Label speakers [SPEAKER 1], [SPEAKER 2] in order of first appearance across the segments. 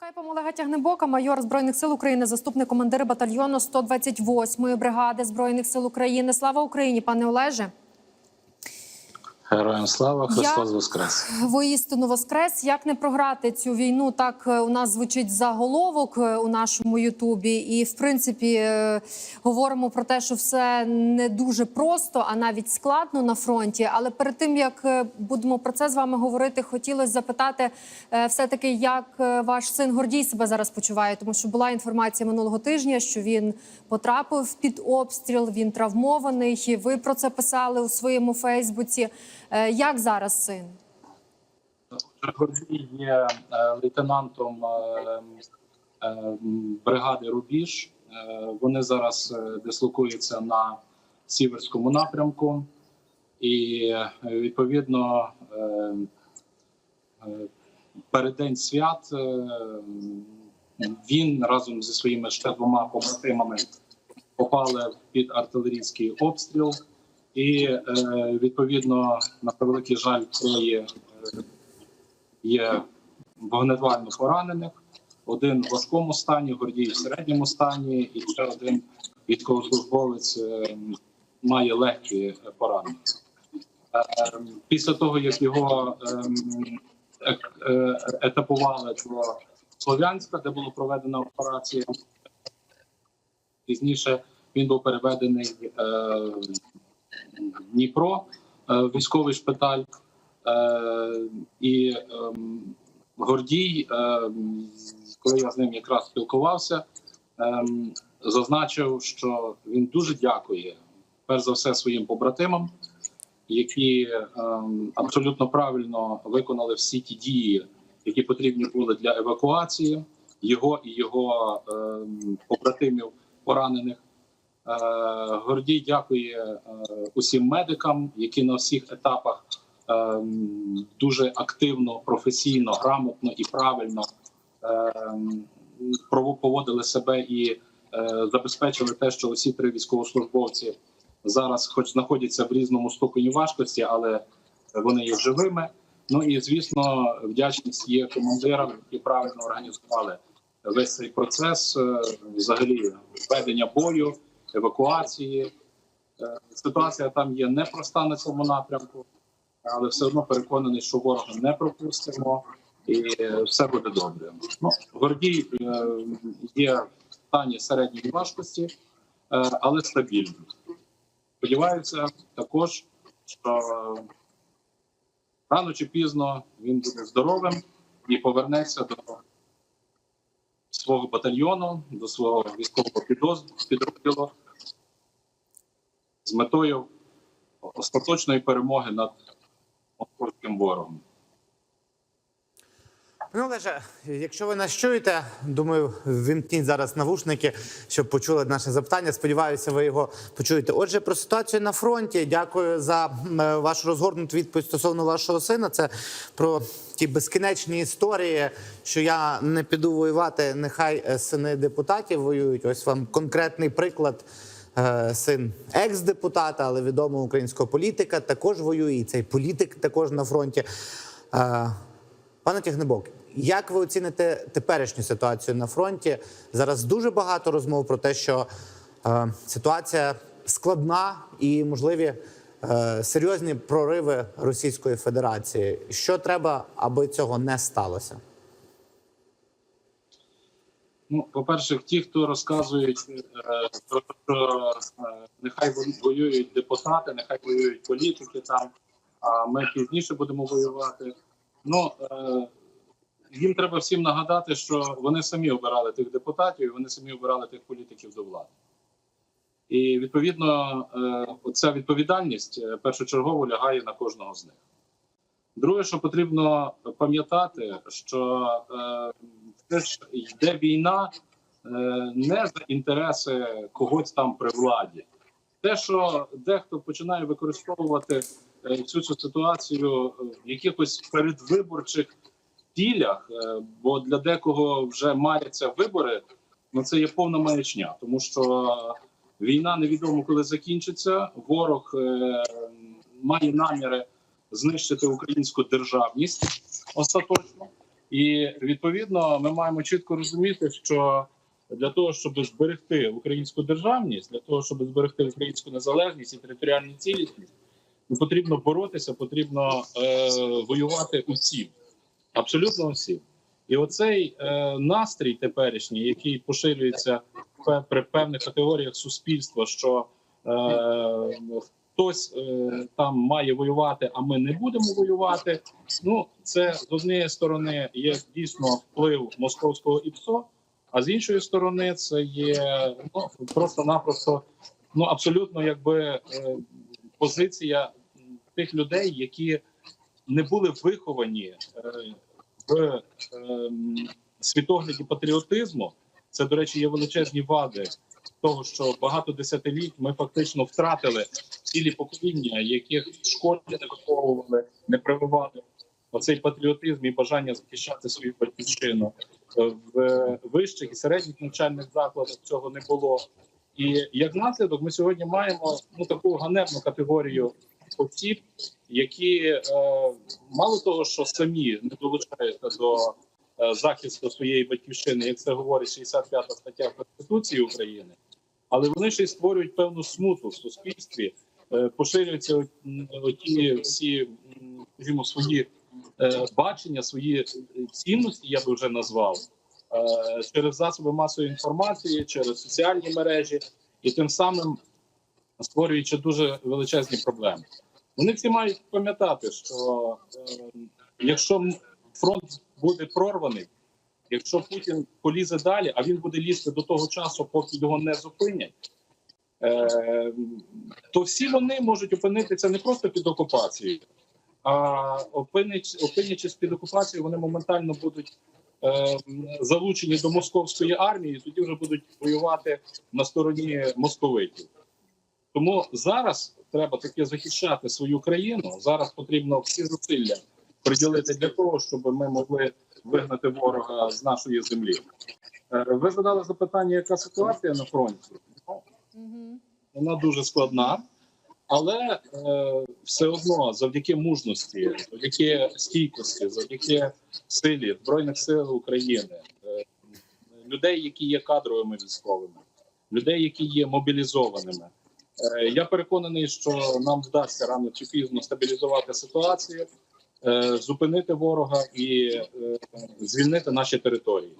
[SPEAKER 1] Скайпом Олега Тягнебока, майор збройних сил України, заступник командира батальйону 128-ї бригади збройних сил України. Слава Україні, пане Олеже.
[SPEAKER 2] Героям слава Христос Воскрес!
[SPEAKER 1] Воістину воскрес. Як не програти цю війну? Так е, у нас звучить заголовок е, у нашому Ютубі. І в принципі е, говоримо про те, що все не дуже просто, а навіть складно на фронті. Але перед тим як будемо про це з вами говорити, хотілося запитати все таки, як ваш син Гордій себе зараз почуває, тому що була інформація минулого тижня, що він потрапив під обстріл, він травмований. Ви про це писали у своєму Фейсбуці. Е, Як зараз син?
[SPEAKER 2] Гордій є е, лейтенантом е, бригади Рубіж. Вони зараз дислокуються на сіверському напрямку, і відповідно е, переддень свят він разом зі своїми ще двома побратимами попали під артилерійський обстріл. І е, відповідно на превеликий жаль, троє е, є вогнетвально поранених. Один в важкому стані, Гордій в середньому стані, і ще один військовослужбовець е, має легкі поранення. Е, Після того, як його е, етапували до Слов'янська, де була проведена операція, пізніше він був переведений е, Дніпро, е, військовий шпиталь. Е, І ем, Гордій, ем, коли я з ним якраз спілкувався, ем, зазначив, що він дуже дякує перш за все своїм побратимам, які ем, абсолютно правильно виконали всі ті дії, які потрібні були для евакуації його і його побратимів поранених. Е, Гордій дякує е, усім медикам, які на всіх етапах ем, дуже активно, професійно, грамотно і правильно поводили себе і е, забезпечили те, що усі три військовослужбовці зараз, хоч знаходяться в різному ступені важкості, але вони є живими. Ну і звісно, вдячність є командирам, які правильно організували весь цей процес, е, взагалі ведення бою, евакуації. Е, Ситуація там є непроста на цьому напрямку, але все одно переконаний, що ворога не пропустимо, і е, все буде добре. Ну, Гордій е, є в стані середньої важкості, але стабільний. Сподіваюся, також, що рано чи пізно він буде здоровим і повернеться до свого батальйону, до свого військового підроз- підрозділу з метою остаточної перемоги над московським ворогом.
[SPEAKER 3] Ну, Олеже, якщо ви нас чуєте, думаю, вимкніть зараз навушники, щоб почули наше запитання. Сподіваюся, ви його почуєте. Отже, про ситуацію на фронті. Дякую за е, вашу розгорнуту відповідь стосовно вашого сина. Це про ті безкінечні історії, що я не піду воювати. Нехай е, сини депутатів воюють. Ось вам конкретний приклад. Е, Син екс-депутата, але відомого українського політика, також воює. І цей політик також на фронті. Е, Пане Тягнебок, як ви оціните теперішню ситуацію на фронті? Зараз дуже багато розмов про те, що е, ситуація складна і можливі серйозні прориви Російської Федерації. Що треба, аби цього не сталося?
[SPEAKER 2] Ну, по-перше, ті, хто розказують е, про що е, нехай воюють депутати, нехай воюють політики там, а ми пізніше будемо воювати. Ну е, їм треба всім нагадати, що вони самі обирали тих депутатів, і вони самі обирали тих політиків до влади. І відповідно, оця відповідальність першочергово лягає на кожного з них. Друге, що потрібно пам'ятати, що ж йде війна е, не за інтереси когось там при владі. Те, що дехто починає використовувати е, всю цю ситуацію в якихось передвиборчих цілях, е, бо для декого вже маються вибори, ну це є повна маячня, тому що війна невідомо коли закінчиться. Ворог е, має наміри знищити українську державність остаточно. І відповідно ми маємо чітко розуміти, що для того, щоб зберегти українську державність, для того, щоб зберегти українську незалежність і територіальну цілісність, ну, потрібно боротися, потрібно е, воювати усім, абсолютно усім. І оцей е, настрій теперішній, який поширюється при певних категоріях суспільства, що е, хтось е, там має воювати, а ми не будемо воювати. Ну це з однієї сторони є дійсно вплив московського ІПСО, а з іншої сторони, це є ну, просто-напросто ну абсолютно якби е, позиція тих людей, які не були виховані е, в ем, світогляді патріотизму. Це, до речі, є величезні вади того, що багато десятиліть ми фактично втратили цілі покоління, яких в школі не виховували, не прививали оцей патріотизм і бажання захищати свою батьківщину Е, в вищих і середніх навчальних закладах цього не було. І як наслідок, ми сьогодні маємо ну таку ганебну категорію осіб, які е, мало того, що самі не долучаються до е, захисту своєї батьківщини, як це говорить 65 стаття Конституції України, але вони ще й створюють певну смуту в суспільстві, е, поширюються оті всі скажімо, свої е, бачення, свої цінності, я би вже назвав, е, через засоби масової інформації, через соціальні мережі, і тим самим створюючи дуже величезні проблеми. Вони всі мають пам'ятати, що якщо фронт буде прорваний, якщо Путін полізе далі, а він буде лізти до того часу, поки його не зупинять, е, то всі вони можуть опинитися не просто під окупацією, а опинячись під окупацією, вони моментально будуть е, залучені до московської армії, і тоді вже будуть воювати на стороні московитів. Тому зараз треба таки захищати свою країну. Зараз потрібно всі зусилля приділити для того, щоб ми могли вигнати ворога з нашої землі. Е, Ви задали запитання, яка ситуація на фронті? Вона дуже складна, але е, все одно завдяки мужності, завдяки стійкості, завдяки силі збройних сил України, е, людей, які є кадровими військовими, людей, які є мобілізованими. Я переконаний, що нам вдасться рано чи пізно стабілізувати ситуацію, зупинити ворога і е, звільнити наші території.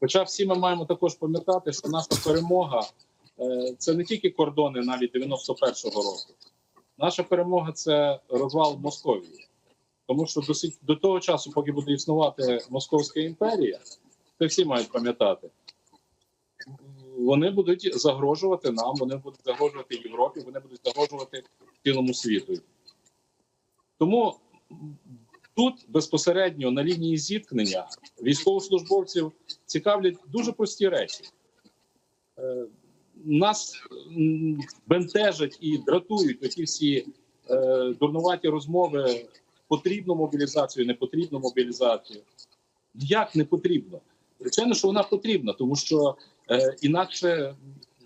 [SPEAKER 2] Хоча всі ми маємо також пам'ятати, що наша перемога Е, це не тільки кордони навіть 91-го року. Наша перемога це розвал Московії. Тому що досить до того часу, поки буде існувати Московська імперія, це всі мають пам'ятати. Вони будуть загрожувати нам, вони будуть загрожувати Європі, вони будуть загрожувати цілому світу. Тому тут безпосередньо на лінії зіткнення військовослужбовців цікавлять дуже прості речі. Е, нас бентежать і дратують оті всі е, дурнуваті розмови. Потрібно мобілізацію, не потрібно мобілізацію. Як не потрібно? Звичайно, що вона потрібна, тому що е, інакше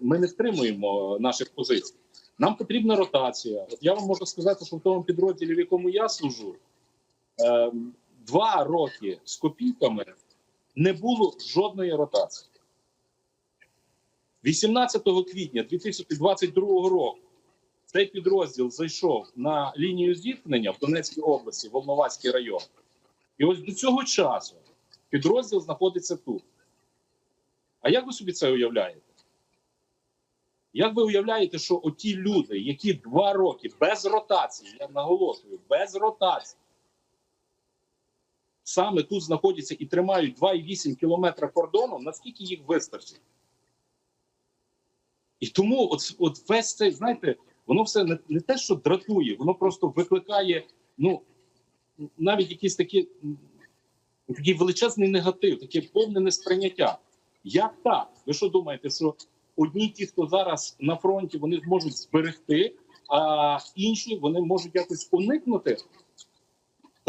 [SPEAKER 2] ми не стримуємо наших позицій. Нам потрібна ротація. От я вам можу сказати, що в тому підрозділі, в якому я служу, два роки з копійками не було жодної ротації. 18 квітня 2022 року цей підрозділ зайшов на лінію зіткнення в Донецькій області, Волноваський район. І ось до цього часу підрозділ знаходиться тут. А як ви собі це уявляєте? Як ви уявляєте, що оті люди, які два роки без ротації, я наголошую, без ротації, саме тут знаходяться і тримають 2,8 кілометра кордону, наскільки їх вистачить? І тому, от, от весь цей, знаєте, воно все не, не те, що дратує, воно просто викликає, ну навіть якийсь такі, такий величезний негатив, таке повне несприйняття. Як так? Ви що думаєте, що одні ті, хто зараз на фронті, вони зможуть зберегти, а інші вони можуть якось уникнути?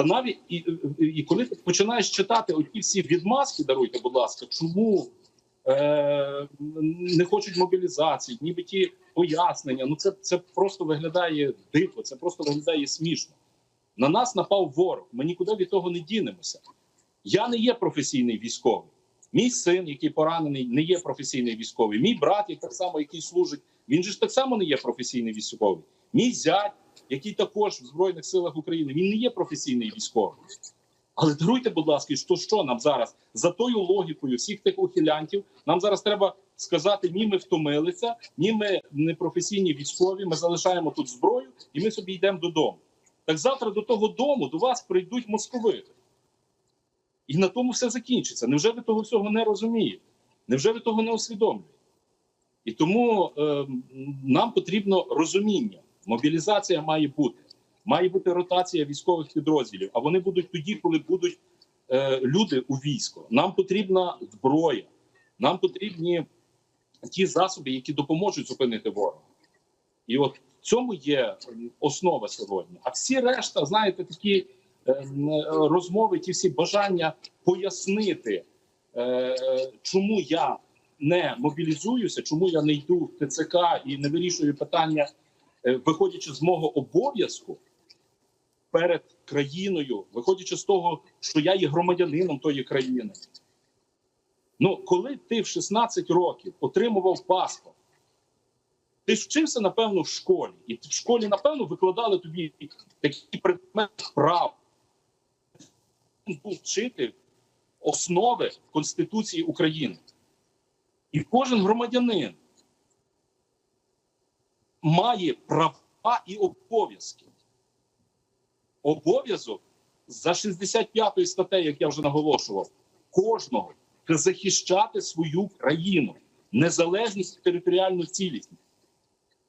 [SPEAKER 2] Та навіть і, і, коли ти починаєш читати оті всі відмазки, даруйте, будь ласка, чому е, не хочуть мобілізації, ніби ті пояснення. Ну це, це просто виглядає дико, це просто виглядає смішно. На нас напав ворог. Ми нікуди від того не дінемося. Я не є професійний військовий. Мій син, який поранений, не є професійний військовий. Мій брат, який так само, який служить, він же ж так само не є професійний військовий. Мій зять, який також в Збройних силах України, він не є професійний військовий. Але даруйте, будь ласка, що що нам зараз за тою логікою всіх тих ухилянтів, нам зараз треба сказати: ні, ми втомилися, ні, ми не професійні військові. Ми залишаємо тут зброю, і ми собі йдемо додому. Так завтра до того дому до вас прийдуть московити. І на тому все закінчиться. Невже ви того всього не розумієте? Невже ви того не усвідомлюєте? І тому е, нам потрібно розуміння. Мобілізація має бути. Має бути ротація військових підрозділів. А вони будуть тоді, коли будуть е, люди у військо. Нам потрібна зброя, нам потрібні ті засоби, які допоможуть зупинити ворога. І от в цьому є основа сьогодні. А всі решта, знаєте, такі е, розмови, ті всі бажання пояснити, е, чому я не мобілізуюся, чому я не йду в ТЦК і не вирішую питання, виходячи з мого обов'язку перед країною, виходячи з того, що я є громадянином тої країни. Ну, коли ти в 16 років отримував паспорт, ти вчився, напевно, в школі, і в школі, напевно, викладали тобі такі предмети прав. Був вчити основи Конституції України. І кожен громадянин має права і обов'язки. Обов'язок за 65 статтею, як я вже наголошував, кожного це захищати свою країну, незалежність і територіальну цілісність.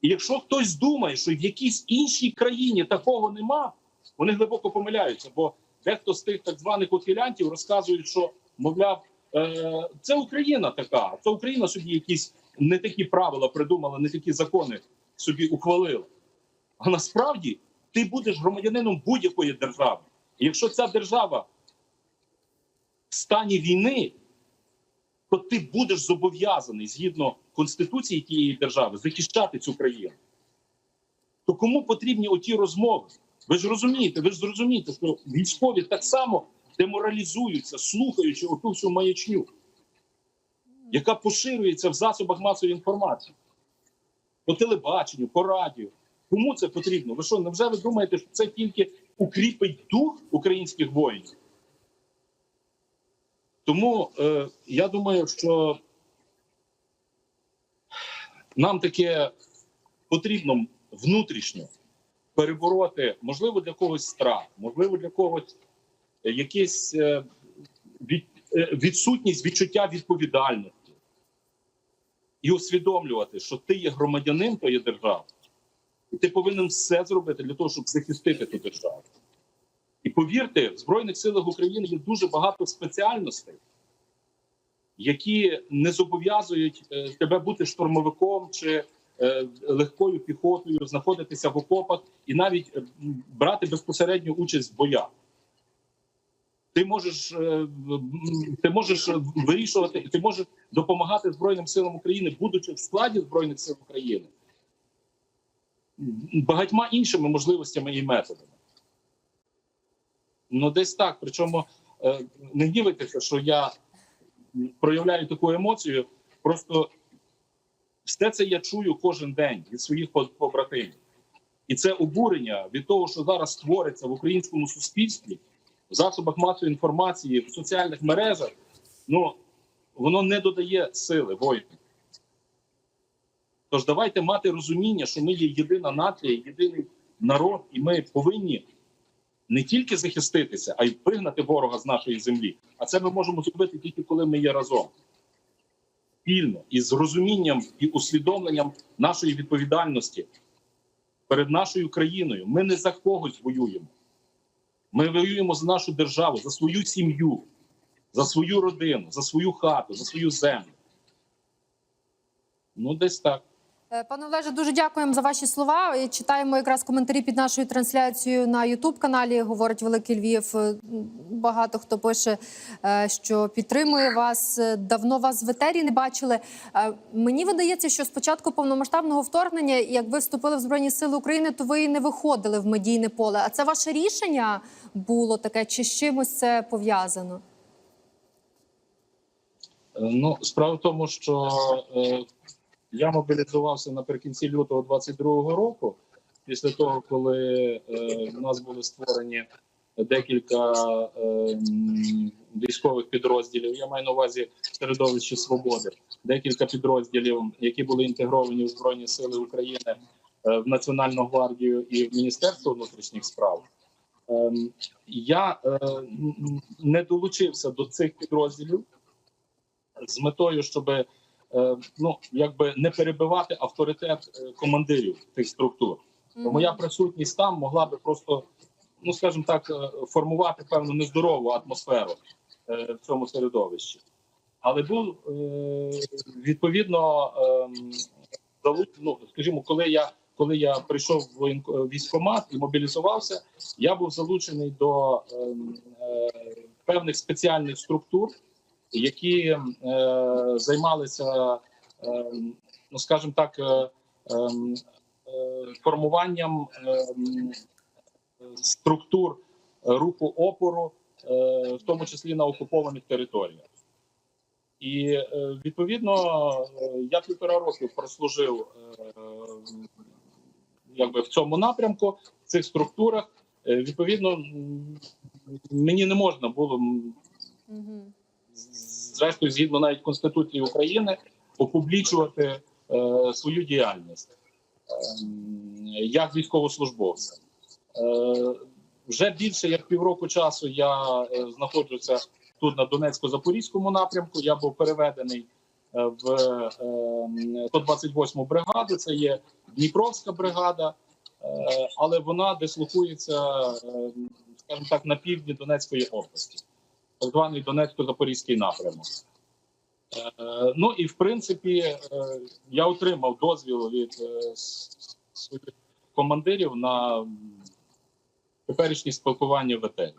[SPEAKER 2] І якщо хтось думає, що в якійсь іншій країні такого нема, вони глибоко помиляються, бо дехто з тих так званих ухилянтів розказують, що мовляв, е, це Україна така, це Україна собі якісь не такі правила придумала, не такі закони собі ухвалила. А насправді ти будеш громадянином будь-якої держави. І якщо ця держава в стані війни, то ти будеш зобов'язаний згідно конституції тієї держави захищати цю країну. То кому потрібні оті розмови? Ви ж розумієте, ви ж зрозумієте, що військові так само деморалізуються, слухаючи оту всю маячню, яка поширюється в засобах масової інформації по телебаченню, по радіо. Кому це потрібно? Ви що, невже ви думаєте, що це тільки укріпить дух українських воїнів? Тому е, я думаю, що нам таке потрібно внутрішньо перебороти, можливо, для когось страх, можливо, для когось е, е, від, е, відсутність відчуття відповідальності і усвідомлювати, що ти є громадянин тої держави, і ти повинен все зробити для того, щоб захистити ту державу. І повірте, в Збройних силах України є дуже багато спеціальностей, які не зобов'язують е, тебе бути штурмовиком чи е, легкою піхотою, знаходитися в окопах і навіть е, брати безпосередню участь в боях. Ти можеш, е, ти можеш вирішувати, ти можеш допомагати Збройним силам України, будучи в складі Збройних сил України, багатьма іншими можливостями і методами. Ну, десь так. Причому е, не гнівайтеся, що я проявляю таку емоцію. Просто все це я чую кожен день від своїх побратимів. І це обурення від того, що зараз твориться в українському суспільстві, в засобах масової інформації, в соціальних мережах, ну воно не додає сили воїнам. Тож давайте мати розуміння, що ми є єдина нація, єдиний народ, і ми повинні не тільки захиститися, а й вигнати ворога з нашої землі. А це ми можемо зробити тільки коли ми є разом. Спільно і з розумінням і усвідомленням нашої відповідальності перед нашою країною. Ми не за когось воюємо. Ми воюємо за нашу державу, за свою сім'ю, за свою родину, за свою хату, за свою землю. Ну, десь так.
[SPEAKER 1] Е, Пане Олеже, дуже дякуємо за ваші слова. Читаємо якраз коментарі під нашою трансляцією на Ютуб каналі. Говорить Великий Львів. Е, Багато хто пише, е, що підтримує вас. Давно вас в етері не бачили. Мені видається, що з початку повномасштабного вторгнення, як ви вступили в Збройні Сили України, то ви і не виходили в медійне поле. А це ваше рішення було таке, чи з чимось це пов'язано?
[SPEAKER 2] Ну, справа в тому, що я мобілізувався наприкінці лютого 22-го року, після того, коли е, в нас були створені декілька е, військових підрозділів. Я маю на увазі середовище свободи, декілька підрозділів, які були інтегровані в Збройні Сили України е, в Національну гвардію і в Міністерство внутрішніх справ. Ем, Я не долучився до цих підрозділів з метою, щоб е, ну якби не перебивати авторитет е, командирів тих структур. Моя присутність там могла би просто, ну скажімо так, е, формувати певну нездорову атмосферу е, в цьому середовищі. Але був е, відповідно ем, ну, скажімо, коли я коли я прийшов в військкомат і мобілізувався, я був залучений до ем, е, певних спеціальних структур, які е, займалися, е, ну скажімо так, е, ем, е, формуванням ем, структур руху опору, в тому числі на окупованих територіях. І відповідно я півтора року прослужив якби в цьому напрямку, в цих структурах. Відповідно, мені не можна було. Зрештою, згідно навіть Конституції України, опублічувати е, свою діяльність е, як військовослужбовця. Е, вже більше як півроку часу я е, знаходжуся тут на Донецько-Запорізькому напрямку. Я був переведений е, в е, 128 бригаду. Це є Дніпровська бригада, е, але вона дислокується, скажімо так, на півдні Донецької області так званий Донецько-Запорізький напрямок. Е, ну і в принципі, е, я отримав дозвіл від е, своїх командирів на теперішнє спілкування в етері.